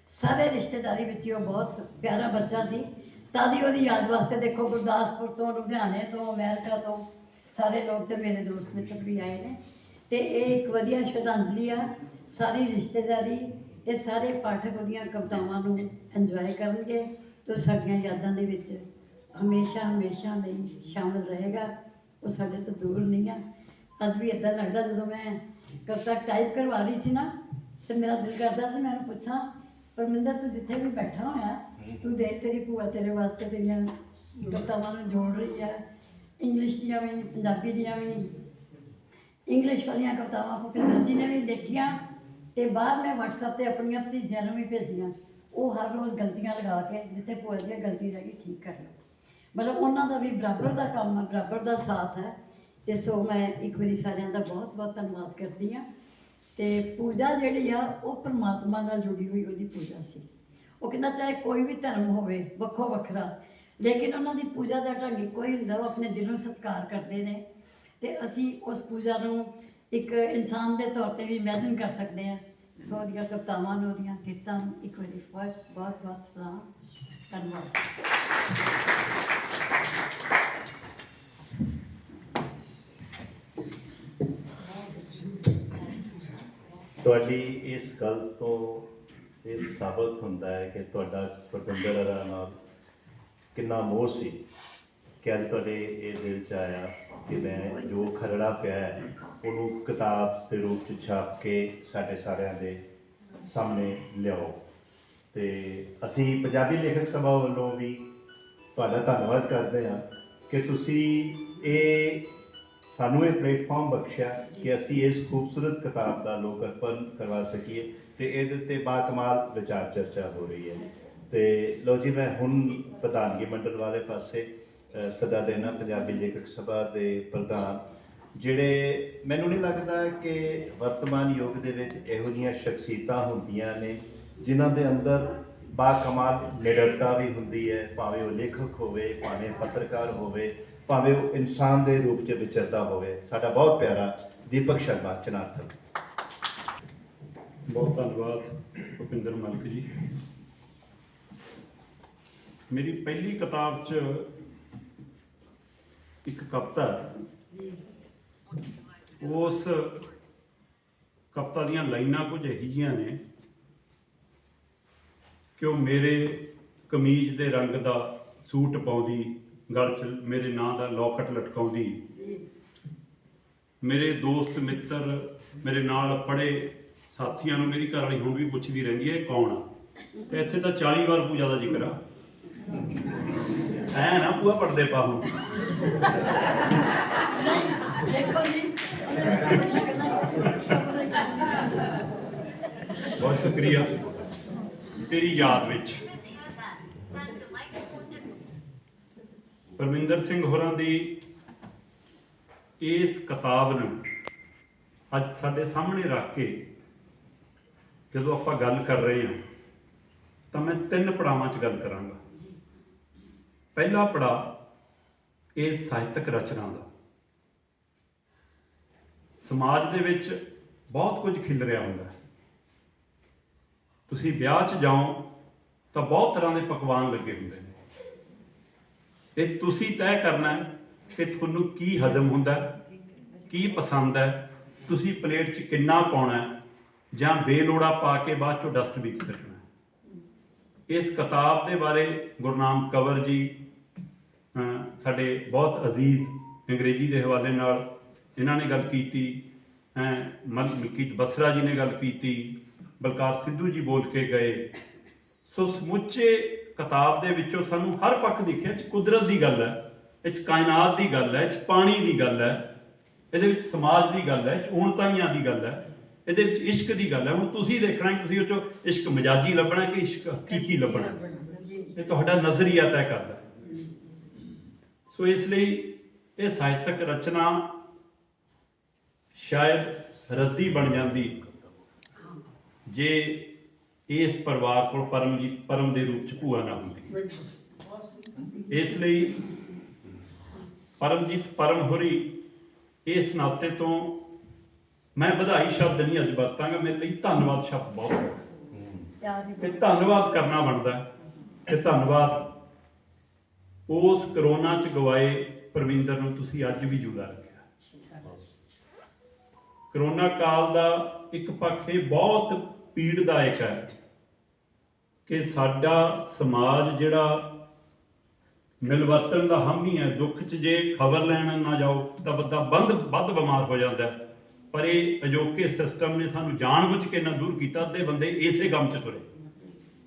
ਸਾਰੇ ਰਿਸ਼ਤੇਦਾਰੀ ਵਿੱਚ ਹੀ ਉਹ ਬਹੁਤ ਪਿਆਰਾ ਬੱਚਾ ਸੀ। ਤਾਂ ਦੀ ਉਹਦੀ ਯਾਦ ਵਾਸਤੇ ਦੇਖੋ, ਗੁਰਦਾਸਪੁਰ ਤੋਂ, ਲੁਧਿਆਣੇ ਤੋਂ, ਅਮਰੀਕਾ ਤੋਂ, ਸਾਰੇ ਲੋਕ ਤੇ ਮੇਰੇ ਦੋਸਤ ਮਿੱਤਰ ਵੀ ਆਏ ਨੇ। ਤੇ ਇਹ ਇੱਕ ਵਧੀਆ ਸ਼ਰਧਾਂਜਲੀ ਆ, ਸਾਰੀ ਰਿਸ਼ਤੇਦਾਰੀ ਤੇ ਸਾਰੇ ਪਾਠਕ ਉਹਦੀਆਂ ਕਵਿਤਾਵਾਂ ਨੂੰ ਇੰਜੋਏ ਕਰਨਗੇ ਤੇ ਸਾਡੀਆਂ ਯਾਦਾਂ ਦੇ ਵਿੱਚ ਹਮੇਸ਼ਾ ਹਮੇਸ਼ਾ ਲਈ ਸ਼ਾਮਲ ਰਹੇਗਾ। ਉਹ ਸਾਡੇ ਤੋਂ ਦੂਰ ਨਹੀਂ ਆ। ਅੱਜ ਵੀ ਇਦਾਂ ਲੱਗਦਾ ਜਦੋਂ ਮੈਂ ਕਵਿਤਾ ਟਾਈਪ ਕਰਵਾ ਰਹੀ ਸੀ ਨਾ, ਤੇ ਮੇਰਾ ਦਿਲ ਕਰਦਾ ਸੀ, ਮੈਂ ਉਹਨੂੰ ਪੁੱਛਾਂ, ਪਰਮਿੰਦਰ, ਤੂੰ ਜਿੱਥੇ ਵੀ ਬੈਠਾ ਹੋਇਆ, ਤੂੰ ਦੇਖ ਤੇਰੀ ਭੂਆ ਤੇਰੇ ਵਾਸਤੇ ਤੇਰੀਆਂ ਕਵਿਤਾਵਾਂ ਨੂੰ ਜੋੜ ਰਹੀ ਹੈ ਇੰਗਲਿਸ਼ ਦੀਆਂ ਵੀ, ਪੰਜਾਬੀ ਦੀਆਂ ਵੀ ਇੰਗਲਿਸ਼ ਵਾਲੀਆਂ ਕਵਿਤਾਵਾਂ ਭੁਪਿੰਦਰ ਜੀ ਨੇ ਵੀ ਦੇਖੀਆਂ। ਤੇ ਬਾਅਦ ਮੈਂ WhatsApp ਤੇ ਆਪਣੀਆਂ ਭਤੀਜਿਆਂ ਨੂੰ ਵੀ ਭੇਜੀਆਂ, ਉਹ ਹਰ ਰੋਜ਼ ਗਲਤੀਆਂ ਲਗਾ ਕੇ ਜਿੱਥੇ ਭੂਆ ਜੀ ਗਲਤੀ ਰਹਿ ਗਈ ਠੀਕ ਕਰ ਲਓ। ਮਤਲਬ ਉਹਨਾਂ ਦਾ ਵੀ ਬਰਾਬਰ ਦਾ ਕੰਮ ਹੈ ਬਰਾਬਰ ਦਾ ਸਾਥ ਹੈ ਤੇ ਸੋ ਮੈਂ ਇੱਕ ਵਾਰੀ ਸਾਰਿਆਂ ਦਾ ਬਹੁਤ ਬਹੁਤ ਧੰਨਵਾਦ ਕਰਦੀ ਹਾਂ। ਤੇ ਪੂਜਾ ਜਿਹੜੀ ਆ, ਉਹ ਪਰਮਾਤਮਾ ਨਾਲ ਜੁੜੀ ਹੋਈ ਉਹਦੀ ਪੂਜਾ ਸੀ। ਉਹ ਕਹਿੰਦਾ ਚਾਹੇ ਕੋਈ ਵੀ ਧਰਮ ਹੋਵੇ, ਵੱਖੋ ਵੱਖਰਾ, ਲੇਕਿਨ ਉਹਨਾਂ ਦੀ ਪੂਜਾ ਦਾ ਢੰਗ ਕੋਈ ਹੁੰਦਾ, ਉਹ ਆਪਣੇ ਦਿਲੋਂ ਸਤਿਕਾਰ ਕਰਦੇ ਨੇ। ਤੇ ਅਸੀਂ ਉਸ ਪੂਜਾ ਨੂੰ ਇੱਕ ਇਨਸਾਨ ਦੇ ਤੌਰ ਤੇ ਵੀ ਇਮੇਜਿਨ ਕਰ ਸਕਦੇ ਹਾਂ। ਸੋ ਉਹਦੀਆਂ ਕਵਿਤਾਵਾਂ ਨੂੰ ਉਹਦੀਆਂ ਗੀਤਾਂ ਨੂੰ ਇੱਕ ਵਾਰੀ ਬਹੁਤ ਬਹੁਤ ਬਹੁਤ ਸਲਾਮ, ਧੰਨਵਾਦ। ਤੁਹਾਡੀ ਇਸ ਗੱਲ ਤੋਂ ਇਹ ਸਾਬਤ ਹੁੰਦਾ ਹੈ ਕਿ ਤੁਹਾਡਾ ਪ੍ਰਬੰਧਰ ਨਾਲ ਕਿੰਨਾ ਮੋਹ ਸੀ ਕਿ ਅੱਜ ਤੁਹਾਡੇ ਇਹ ਦਿਲ ਚ ਆਇਆ ਕਿ ਮੈਂ ਜੋ ਖਰੜਾ ਪਿਆ ਹੈ ਉਹਨੂੰ ਕਿਤਾਬ ਦੇ ਰੂਪ ਚ ਛਾਪ ਕੇ ਸਾਡੇ ਸਾਰਿਆਂ ਦੇ ਸਾਹਮਣੇ ਲਿਆਓ। ਤੇ ਅਸੀਂ ਪੰਜਾਬੀ ਲੇਖਕ ਸਭਾ ਵੱਲੋਂ ਵੀ ਤੁਹਾਡਾ ਧੰਨਵਾਦ ਕਰਦੇ ਹਾਂ ਕਿ ਤੁਸੀਂ ਇਹ ਸਾਨੂੰ ਇਹ ਪਲੇਟਫਾਰਮ ਬਖਸ਼ਿਆ ਕਿ ਅਸੀਂ ਇਸ ਖੂਬਸੂਰਤ ਕਿਤਾਬ ਦਾ ਲੋਕਾਰਪਣ ਕਰਵਾ ਸਕੀਏ ਤੇ ਇਹਦੇ ਤੇ ਬਾਕਮਾਲ ਵਿਚਾਰ ਚਰਚਾ ਹੋ ਰਹੀ ਹੈ। ਤੇ ਲੋ ਜੀ ਮੈਂ ਹੁਣ ਪ੍ਰਧਾਨਗੀ ਮੰਡਲ ਵਾਲੇ ਪਾਸੇ ਸਦਾ ਦੇਣਾ ਪੰਜਾਬੀ ਲੇਖਕ ਸਭਾ ਦੇ ਪ੍ਰਧਾਨ ਜਿਹੜੇ ਮੈਨੂੰ ਨਹੀਂ ਲੱਗਦਾ ਕਿ ਵਰਤਮਾਨ ਯੁੱਗ ਦੇ ਵਿੱਚ ਇਹੋ ਜਿਹੀਆਂ ਸ਼ਖਸੀਅਤਾਂ ਹੁੰਦੀਆਂ ਨੇ ਜਿਨ੍ਹਾਂ ਦੇ ਅੰਦਰ ਬਾਕਮਾਲ ਨਿਡਰਤਾ ਵੀ ਹੁੰਦੀ ਹੈ ਭਾਵੇਂ ਉਹ ਲੇਖਕ ਹੋਵੇ ਭਾਵੇਂ ਪੱਤਰਕਾਰ ਹੋਵੇ ਭਾਵੇਂ ਉਹ ਇਨਸਾਨ ਦੇ ਰੂਪ 'ਚ ਵਿਚਰਦਾ ਹੋਵੇ। ਸਾਡਾ ਬਹੁਤ ਪਿਆਰਾ ਦੀਪਕ ਸ਼ਰਮਾ ਚਨਾਰਥਲ ਬਹੁਤ ਧੰਨਵਾਦ ਭੁਪਿੰਦਰ ਮਲਕ ਜੀ। ਮੇਰੀ ਪਹਿਲੀ ਕਿਤਾਬ 'ਚ ਇੱਕ ਕਵਿਤਾ। ਜੀ। ਉਸ ਕਵਿਤਾ ਦੀਆਂ ਲਾਈਨਾਂ ਕੁਝ ਇਹੋ ਨੇ ਕਿ ਉਹ ਮੇਰੇ ਕਮੀਜ਼ ਦੇ ਰੰਗ ਦਾ ਸੂਟ ਪਾਉਂਦੀ ਗਲ 'ਚ ਮੇਰੇ ਨਾਂ ਦਾ ਲੋਕਟ ਲਟਕਾਉਂਦੀ। ਮੇਰੇ ਦੋਸਤ, ਮਿੱਤਰ, ਮੇਰੇ ਨਾਲ ਪੜ੍ਹੇ ਸਾਥੀਆਂ ਨੂੰ ਮੇਰੀ ਘਰ ਵਾਲੀ ਹੁਣ ਵੀ ਪੁੱਛਦੀ ਰਹਿੰਦੀ ਹੈ, ਇਹ ਕੌਣ ਆ? ਤੇ ਇੱਥੇ ਤਾਂ 40 ਵਾਰ ਪੂਜਾ ਦਾ ਜ਼ਿਕਰ ਆ। ਐ ਨਾ ਪੂਆ ਪੜਦੇ ਪਾ ਹੁਣ। ਦੇਖੋ ਜੀ ਉਹਦੇ ਵਿੱਚ ਆਪਣੀਆਂ ਗੱਲਾਂ ਬਹੁਤ ਸ਼ੁਕਰੀਆ। ਤੇਰੀ ਯਾਦ ਵਿੱਚ। ਪਰਮਿੰਦਰ ਸਿੰਘ ਹੋਰਾਂ ਦੀ ਇਸ ਕਿਤਾਬ ਨੂੰ ਅੱਜ ਸਾਡੇ ਸਾਹਮਣੇ ਰੱਖ ਕੇ ਜਦੋਂ ਆਪਾਂ ਗੱਲ ਕਰ ਰਹੇ ਹਾਂ, ਤਾਂ ਮੈਂ ਤਿੰਨ ਪੜਾਵਾਂ 'ਚ ਗੱਲ ਕਰਾਂਗਾ। ਪਹਿਲਾ ਪੜਾ ਇਹ ਸਾਹਿਤਕ ਰਚਨਾ ਦਾ। ਸਮਾਜ ਦੇ ਵਿੱਚ ਬਹੁਤ ਕੁਝ ਖਿਲ ਰਿਹਾ ਹੁੰਦਾ ਤੁਸੀਂ ਵਿਆਹ 'ਚ ਜਾਓ ਤਾਂ ਬਹੁਤ ਤਰ੍ਹਾਂ ਦੇ ਪਕਵਾਨ ਲੱਗੇ ਹੁੰਦੇ ਨੇ। ਇਹ ਤੁਸੀਂ ਤੈਅ ਕਰਨਾ ਕਿ ਤੁਹਾਨੂੰ ਕੀ ਹਜਮ ਹੁੰਦਾ ਕੀ ਪਸੰਦ ਹੈ, ਤੁਸੀਂ ਪਲੇਟ 'ਚ ਕਿੰਨਾ ਪਾਉਣਾ ਜਾਂ ਬੇਲੋੜਾ ਪਾ ਕੇ ਬਾਅਦ 'ਚੋਂ ਡਸਟ 'ਚ ਸੁੱਟਣਾ ਇਸ ਕਿਤਾਬ ਦੇ ਬਾਰੇ ਗੁਰਨਾਮ ਕਵਰ ਜੀ ਸਾਡੇ ਬਹੁਤ ਅਜ਼ੀਜ਼ ਅੰਗਰੇਜ਼ੀ ਦੇ ਹਵਾਲੇ ਨਾਲ ਇਹਨਾਂ ਨੇ ਗੱਲ ਕੀਤੀ ਅਹ, ਮਲ- ਮਲਕੀਤ ਬਸਰਾ ਜੀ ਨੇ ਗੱਲ ਕੀਤੀ ਬਲਕਾਰ ਸਿੱਧੂ ਜੀ ਬੋਲ ਕੇ ਗਏ। ਸੋ ਸਮੁੱਚੇ ਕਿਤਾਬ ਦੇ ਵਿੱਚੋਂ ਸਾਨੂੰ ਹਰ ਪੱਖ ਦਿਖਿਆ ਚ ਕੁਦਰਤ ਦੀ ਗੱਲ ਹੈ ਇਹ 'ਚ ਕਾਇਨਾਤ ਦੀ ਗੱਲ ਹੈ ਇਹ 'ਚ ਪਾਣੀ ਦੀ ਗੱਲ ਹੈ ਇਹਦੇ ਵਿੱਚ ਸਮਾਜ ਦੀ ਗੱਲ ਹੈ ਇਹ 'ਚ ਊਣਤਾਈਆਂ ਦੀ ਗੱਲ ਹੈ ਇਹਦੇ ਵਿੱਚ ਇਸ਼ਕ ਦੀ ਗੱਲ ਹੈ। ਹੁਣ ਤੁਸੀਂ ਦੇਖਣਾ ਕਿ ਤੁਸੀਂ ਉਹ ਚੋਂ ਇਸ਼ਕ ਮਜਾਜੀ ਲੱਭਣਾ ਕਿ ਇਸ਼ਕ ਹਕੀਕੀ ਲੱਭਣਾ? ਇਹ ਤੁਹਾਡਾ ਨਜ਼ਰੀਆ ਤੈਅ ਕਰਦਾ। ਸੋ ਇਸ ਲਈ ਇਹ ਸਾਹਿਤਕ ਰਚਨਾ ਸ਼ਾਇਦ ਰੱਦੀ ਬਣ ਜਾਂਦੀ ਜੇ ਇਸ ਪਰਿਵਾਰ ਕੋਲ ਪਰਮਜੀਤ, ਪਰਮ ਦੇ ਰੂਪ ਚ ਭੂਆ ਨਾ ਹੁੰਦੀ। ਇਸ ਲਈ ਪਰਮਜੀਤ ਪਰਮ ਹੋਰੀ ਇਸ ਨਾਤੇ ਤੋਂ ਮੈਂ ਵਧਾਈ ਸ਼ਬਦ ਨਹੀਂ ਅੱਜ ਵਰਤਾਂਗਾ, ਮੇਰੇ ਲਈ ਧੰਨਵਾਦ ਸ਼ਬਦ ਬਹੁਤ ਹੈ। ਪਿਆਰ ਧੰਨਵਾਦ ਕਰਨਾ ਬਣਦਾ ਹੈ ਧੰਨਵਾਦ ਉਸ ਕਰੋਨਾ ਚ ਗਵਾਏ ਪਰਵਿੰਦਰ ਨੂੰ ਤੁਸੀਂ ਅੱਜ ਵੀ ਜੁਦਾ ਰੱਖਿਆ। ਕਰੋਨਾ ਕਾਲ ਦਾ ਇੱਕ ਪੱਖ ਇਹ ਬਹੁਤ ਪੀੜਦਾਇਕ ਹੈ ਕਿ ਸਾਡਾ ਸਮਾਜ ਜਿਹੜਾ ਮਿਲਵਰਤਨ ਦਾ ਹਾਮੀ ਹੈ ਦੁੱਖ 'ਚ ਜੇ ਖਬਰ ਲੈਣ ਨਾ ਜਾਓ ਤਾਂ ਬੰਦਾ ਬੰਦ, ਵੱਧ ਬਿਮਾਰ ਹੋ ਜਾਂਦਾ ਪਰ ਇਹ ਅਜੋਕੇ ਸਿਸਟਮ ਨੇ ਸਾਨੂੰ ਜਾਣਬੁੱਝ ਕੇ ਨਾ ਦੂਰ ਕੀਤਾ ਅੱਧੇ ਬੰਦੇ ਇਸੇ ਕੰਮ 'ਚ ਤੁਰੇ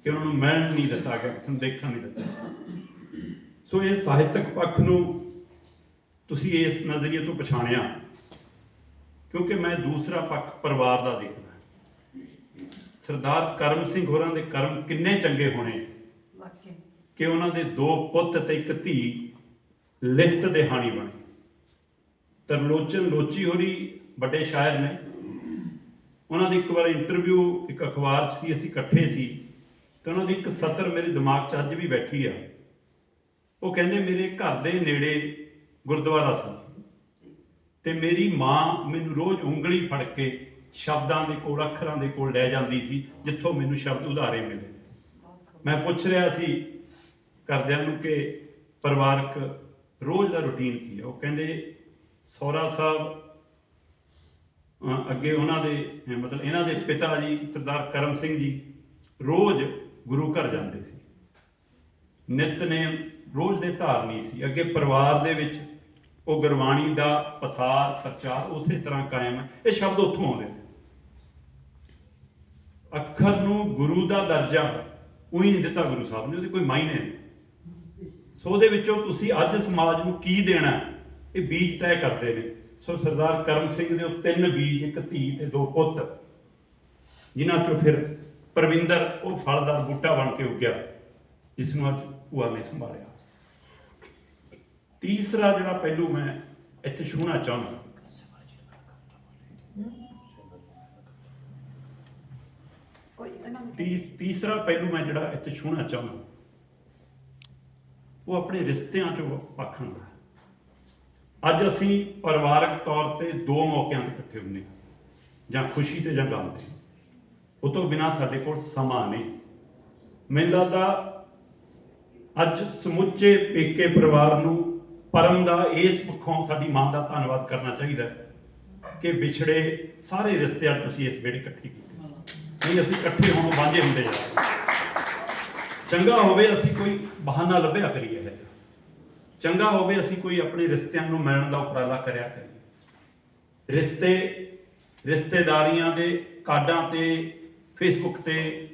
ਕਿ ਉਹਨਾਂ ਨੂੰ ਮਿਲਣ ਨਹੀਂ ਦਿੱਤਾ ਗਿਆ, ਕਿਸੇ ਨੂੰ ਦੇਖਣ ਨਹੀਂ ਦਿੱਤਾ। ਸੋ ਇਹ ਸਾਹਿਤਕ ਪੱਖ ਨੂੰ ਤੁਸੀਂ ਇਸ ਨਜ਼ਰੀਏ ਤੋਂ ਪਛਾਣਿਆ। ਕਿਉਂਕਿ ਮੈਂ ਦੂਸਰਾ ਪੱਖ ਪਰਿਵਾਰ ਦਾ ਦੇਖਦਾ ਸਰਦਾਰ ਕਰਮ ਸਿੰਘ ਹੋਰਾਂ ਦੇ ਕਰਮ ਕਿੰਨੇ ਚੰਗੇ ਹੋਣੇ ਕਿ ਉਹਨਾਂ ਦੇ ਦੋ ਪੁੱਤ ਤੇ ਇੱਕ ਧੀ ਲਿਖਤ ਦੇ ਹਾਣੀ ਬਣੇ। ਤਰਲੋਚਨ ਲੋਚੀ ਹੋਰੀ ਵੱਡੇ ਸ਼ਾਇਰ ਨੇ। ਉਹਨਾਂ ਦੀ ਇੱਕ ਵਾਰ ਇੰਟਰਵਿਊ ਇੱਕ ਅਖਬਾਰ 'ਚ ਸੀ ਅਸੀਂ ਇਕੱਠੇ ਸੀ। ਤੇ ਉਹਨਾਂ ਦੀ ਇੱਕ ਸਤਰ ਮੇਰੇ ਦਿਮਾਗ 'ਚ ਅੱਜ ਵੀ ਬੈਠੀ ਆ। ਉਹ ਕਹਿੰਦੇ ਮੇਰੇ ਘਰ ਦੇ ਨੇੜੇ ਗੁਰਦੁਆਰਾ ਸੀ। ਤੇ ਮੇਰੀ ਮਾਂ ਮੈਨੂੰ ਰੋਜ਼ ਉਂਗਲੀ ਫੜ ਕੇ ਸ਼ਬਦਾਂ ਦੇ ਕੋਲ, ਅੱਖਰਾਂ ਦੇ ਕੋਲ ਲੈ ਜਾਂਦੀ ਸੀ, ਜਿੱਥੋਂ ਮੈਨੂੰ ਸ਼ਬਦ ਉਧਾਰੇ ਮਿਲੇ। ਮੈਂ ਪੁੱਛ ਰਿਹਾ ਸੀ ਘਰਦਿਆਂ ਨੂੰ ਕਿ ਪਰਿਵਾਰਕ ਰੋਜ਼ ਦਾ ਰੁਟੀਨ ਕੀ ਹੈ? ਉਹ ਕਹਿੰਦੇ ਸੌਰਾ ਸਾਹਿਬ ਅੱਗੇ ਉਹਨਾਂ ਦੇ ਮਤਲਬ ਇਹਨਾਂ ਦੇ ਪਿਤਾ ਜੀ, ਸਰਦਾਰ ਕਰਮ ਸਿੰਘ ਜੀ, ਰੋਜ਼ ਗੁਰੂ ਘਰ ਜਾਂਦੇ ਸੀ। ਨਿਤਨੇਮ ਰੋਜ਼ ਦੇ ਧਾਰਨੀ ਸੀ। ਅੱਗੇ ਪਰਿਵਾਰ ਦੇ ਵਿੱਚ ਉਹ ਗੁਰਬਾਣੀ ਦਾ ਪਸਾਰ, ਪ੍ਰਚਾਰ ਉਸੇ ਤਰ੍ਹਾਂ ਕਾਇਮ ਹੈ। ਇਹ ਸ਼ਬਦ ਉੱਥੋਂ ਆਉਂਦੇ ਨੇ। ਅੱਖਰ ਨੂੰ ਗੁਰੂ ਦਾ ਦਰਜਾ, ਉਹੀ ਨਹੀਂ ਦਿੱਤਾ ਗੁਰੂ ਸਾਹਿਬ ਨੇ, ਉਹਦੇ ਕੋਈ ਮਾਇਨੇ ਨਹੀਂ। ਸੋ ਉਹਦੇ ਵਿੱਚੋਂ ਤੁਸੀਂ ਅੱਜ ਸਮਾਜ ਨੂੰ ਕੀ ਦੇਣਾ ਇਹ ਬੀਜ ਤੈਅ ਕਰਦੇ ਨੇ। ਸੋ ਸਰਦਾਰ ਕਰਮ ਸਿੰਘ ਦੇ ਉਹ ਤਿੰਨ ਬੀਜ, ਇੱਕ ਧੀ ਤੇ ਦੋ ਪੁੱਤ, ਜਿਨ੍ਹਾਂ ਚੋਂ ਫਿਰ ਪਰਵਿੰਦਰ, ਉਹ ਫਲਦਾਰ ਬੂਟਾ ਬਣ ਕੇ ਉੱਗਿਆ, ਜਿਸ ਨੂੰ ਅੱਜ ਭੂਆ ਨੇ ਸੰਭਾਲਿਆ। ਤੀਸਰਾ ਜਿਹੜਾ ਪਹਿਲੂ ਮੈਂ ਇੱਥੇ ਛੂਹਣਾ ਚਾਹੁੰਦਾ। ਤੀਸਰਾ ਪਹਿਲੂ ਮੈਂ ਜਿਹੜਾ ਇੱਥੇ ਛੂਹਣਾ ਚਾਹੁੰਦਾ। ਉਹ ਆਪਣੇ ਰਿਸ਼ਤਿਆਂ ਚੋਂ ਪੱਖਣ ਦਾ। ਅੱਜ ਅਸੀਂ ਪਰਿਵਾਰਕ ਤੌਰ ਤੇ ਦੋ ਮੌਕਿਆਂ ਤੇ ਇਕੱਠੇ ਹੁੰਦੇ ਹਾਂ। ਜਾਂ ਖੁਸ਼ੀ ਤੇ ਜਾਂ ਗਮ ਤੇ। ਉਹ ਤੋਂ ਬਿਨਾ ਸਾਡੇ ਕੋਲ ਸਮਾਂ ਨਹੀਂ। ਮੈਨੂੰ ਲੱਗਦਾ ਅੱਜ ਸਮੁੱਚੇ ਪੇਕੇ ਪਰਿਵਾਰ ਨੂੰ ਪਰਮ ਦਾ ਇਸ ਪੱਖੋਂ ਸਾਡੀ ਮਾਂ ਦਾ ਧੰਨਵਾਦ ਕਰਨਾ ਚਾਹੀਦਾ ਕਿ ਵਿਛੜੇ ਸਾਰੇ ਰਿਸ਼ਤਿਆਂ ਤੁਸੀਂ ਇਸ ਵੇੜੇ ਇਕੱਠੇ ਕੀਤੇ। ਨਹੀਂ, ਅਸੀਂ ਇਕੱਠੇ ਹੋਣ ਵਾਂਝੇ ਹੁੰਦੇ ਜਾ ਰਹੇ ਚੰਗਾ ਹੋਵੇ ਅਸੀਂ ਕੋਈ ਬਹਾਨਾ ਲੱਭਿਆ ਕਰੀਏ ਇਹ ਚੰਗਾ ਹੋਵੇ ਅਸੀਂ ਕੋਈ ਆਪਣੇ ਰਿਸ਼ਤਿਆਂ ਨੂੰ ਮਿਲਣ ਦਾ ਉਪਰਾਲਾ ਕਰਿਆ ਕਰੀਏ। ਰਿਸ਼ਤੇ, ਰਿਸ਼ਤੇਦਾਰੀਆਂ ਦੇ ਕਾਰਡਾਂ ਤੇ ਫੇਸਬੁੱਕ ਤੇ,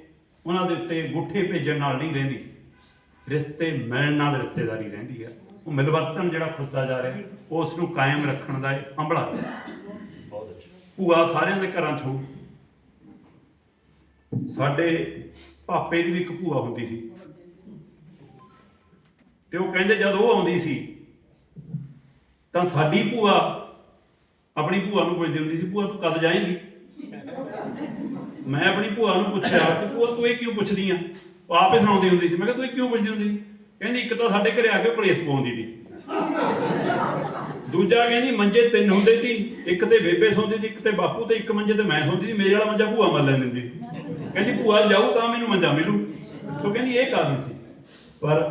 ਉਹਨਾਂ ਦੇ ਉੱਤੇ ਗੁੱਠੇ ਭੇਜਣ ਨਾਲ ਨਹੀਂ ਰਹਿੰਦੀ। ਰਿਸ਼ਤੇ ਮਿਲਣ ਨਾਲ ਰਿਸ਼ਤੇਦਾਰੀ ਰਹਿੰਦੀ ਹੈ। ਉਹ ਮਿਲਵਰਤਨ ਜਿਹੜਾ ਖੁੱਸਦਾ ਜਾ ਰਿਹਾ ਉਸ ਨੂੰ ਕਾਇਮ ਰੱਖਣ ਦਾ ਇਹ ਹੰਬਲਾ ਹੈ। ਬਹੁਤ ਅੱਛਾ। ਭੂਆ ਸਾਰਿਆਂ ਦੇ ਘਰਾਂ 'ਚ ਹੋਊ। ਸਾਡੇ ਪਾਪੇ ਦੀ ਵੀ ਇੱਕ ਭੂਆ ਹੁੰਦੀ ਸੀ। ਤੇ ਉਹ ਕਹਿੰਦੇ ਜਦ ਉਹ ਆਉਂਦੀ ਸੀ ਤਾਂ ਸਾਡੀ ਭੂਆ ਆਪਣੀ ਭੂਆ ਨੂੰ ਪੁੱਛਦੀ ਹੁੰਦੀ ਸੀ ਭੂਆ ਤੂੰ ਕਦ ਜਾਏਂਗੀ? ਮੈਂ ਆਪਣੀ ਭੂਆ ਨੂੰ ਪੁੱਛਿਆ ਕਿ ਭੂਆ ਤੂੰ ਇਹ ਕਿਉਂ ਪੁੱਛਦੀ ਆ? ਉਹ ਆਪੇ ਸੁਣਾਉਂਦੀ ਹੁੰਦੀ ਸੀ। ਮੈਂ ਕਿਹਾ ਤੂੰ ਇਹ ਕਿਉਂ ਪੁੱਛਦੀ ਹੁੰਦੀ ਸੀ? ਕਹਿੰਦੀ ਇੱਕ ਤਾਂ ਸਾਡੇ ਘਰੇ ਆ ਕੇ ਕਲੇਸ਼ ਪਾਉਂਦੀ ਸੀ। ਦੂਜਾ ਕਹਿੰਦੀ ਮੰਜੇ ਤਿੰਨ ਹੁੰਦੇ ਸੀ, ਇੱਕ ਤੇ ਬੇਬੇ ਸੌਂਦੀ ਸੀ, ਇੱਕ ਤੇ ਬਾਪੂ ਤੇ ਇੱਕ ਮੰਜੇ ਤੇ ਮੈਂ ਸੌਂਦੀ ਸੀ, ਮੇਰੇ ਵਾਲਾ ਮੰਜਾ ਭੂਆ ਮੱਲ ਲੈਂਦੀ ਹੁੰਦੀ ਸੀ। ਕਹਿੰਦੀ ਭੂਆ ਜਾਊ ਤਾਂ ਮੈਨੂੰ ਮੰਜਾ ਮਿਲੂ। ਸੋ ਕਹਿੰਦੀ ਇਹ ਕਾਰਨ ਸੀ। ਪਰ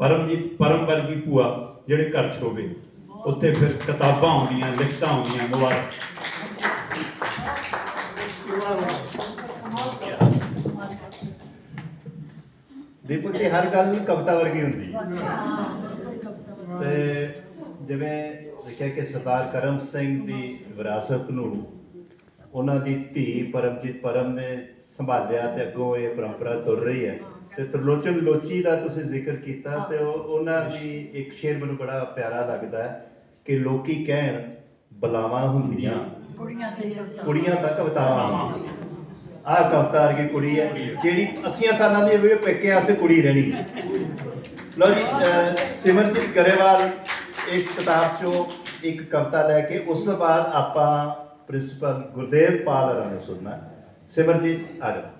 ਪਰਮਜੀਤ, ਪਰਮ ਵਰਗੀ ਭੂਆ ਜਿਹੜੇ ਘਰ 'ਚ ਹੋਵੇ ਉੱਥੇ ਫਿਰ ਕਿਤਾਬਾਂ ਆਉਂਦੀਆਂ, ਲਿਖਤਾਂ ਆਉਂਦੀਆਂ, ਮੁਬਾਰਕ। ਦੀਪਕ ਜੀ ਹਰ ਗੱਲ ਨਹੀਂ ਕਵਿਤਾ ਵਰਗੀ ਹੁੰਦੀ ਤੇ ਜਿਵੇਂ ਦੇਖਿਆ ਕਿ ਸਰਦਾਰ ਕਰਮ ਸਿੰਘ ਦੀ ਵਿਰਾਸਤ ਨੂੰ ਉਹਨਾਂ ਦੀ ਧੀ ਪਰਮਜੀਤ ਪਰਮ ਨੇ ਸੰਭਾਲਿਆ ਤੇ ਅੱਗੋਂ ਇਹ ਪਰੰਪਰਾ ਤੁਰ ਰਹੀ ਹੈ। ਤੇ ਤਰਲੋਚਨ ਲੋਚੀ ਦਾ ਤੁਸੀਂ ਜ਼ਿਕਰ ਕੀਤਾ ਤੇ ਉਹ ਉਹਨਾਂ ਦੀ ਇੱਕ ਸ਼ੇਰ ਮੈਨੂੰ ਬੜਾ ਪਿਆਰਾ ਲੱਗਦਾ ਹੈ ਕਿ ਲੋਕੀ ਕਹਿਣ ਬਲਾਵਾਂ ਹੁੰਦੀਆਂ। ਕੁੜੀਆਂ ਤੇ ਕੁੜੀਆਂ ਤਾਂ ਕਵਿਤਾਵਾਂ ਹੁੰਦੀਆਂ। ਆਹ ਕਵਿਤਾ ਵਰਗੀ ਕੁੜੀ ਹੈ ਜਿਹੜੀ 80 ਸਾਲਾਂ ਦੀ ਹੋਵੇ ਪੇਕੇ ਆਸੇ ਕੁੜੀ ਰਹਿਣੀ। ਲਓ ਜੀ ਸਿਮਰਜੀਤ ਗਰੇਵਾਲ ਇਸ ਕਿਤਾਬ ਚੋਂ ਇੱਕ ਕਵਿਤਾ ਲੈ ਕੇ ਉਸ ਤੋਂ ਬਾਅਦ ਆਪਾਂ ਪ੍ਰਿੰਸੀਪਲ ਗੁਰਦੇਵ ਪਾਲ ਨੂੰ ਸੁਣਨਾ। ਸਿਮਰਜੀਤ ਆ ਜਾਓ।